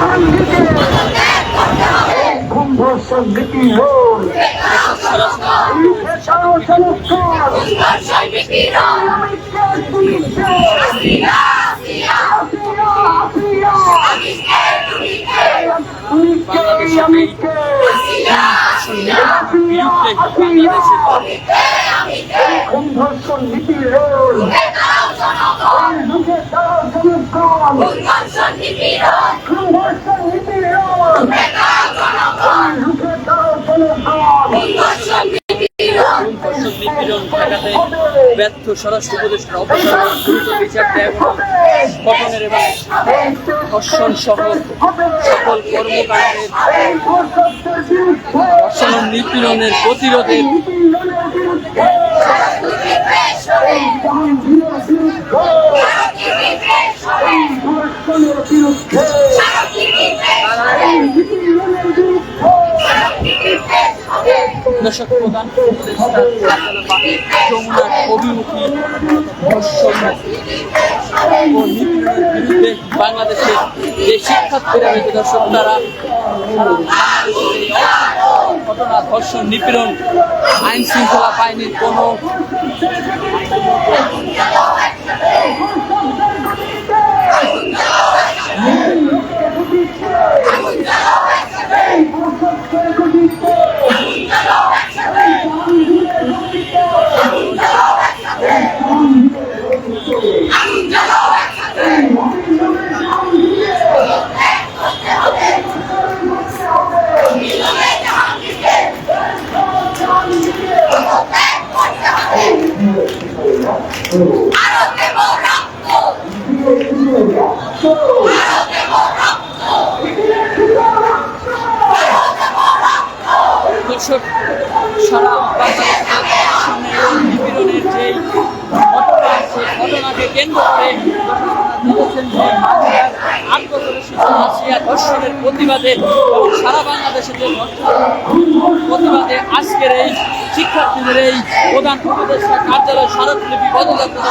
জাহাঙ্গীরকে এই কুম্ভর্ষণ নীতি আমি কে আমি সংস্কার আসিয়া এই কুম্ভর্ষণ নীতি কুম্ভর্ষণ নীতি ব্যর্থ স্বরাষ্ট্র উপদেষ্টার অপসারণ দ্রুত বিচার গঠনের এবং ধর্ষণ সহ সকল কর্মকাণ্ডের ধর্ষণ ও নিপীড়নের প্রতিরোধে দর্শক প্রধান যমুনার অভিমুখী বিরুদ্ধে বাংলাদেশের যে শিক্ষার্থীরা রয়েছে দর্শক তারা ঘটনা ধর্ষণ নিপীড়ন আইন শৃঙ্খলা বাহিনীর কোনো দর্শক সারা বাংলাদেশের নিপীড়নের যেই ঘটনা সেই ঘটনাকে কেন্দ্র করে যে ধর্ষণের প্রতিবাদে সারা বাংলাদেশে যে প্রতিবাদে আজকের এই শিক্ষার্থীদের এই প্রধান উপদেষ্টা কার্যালয় স্মারকলিপি পদযাত্রা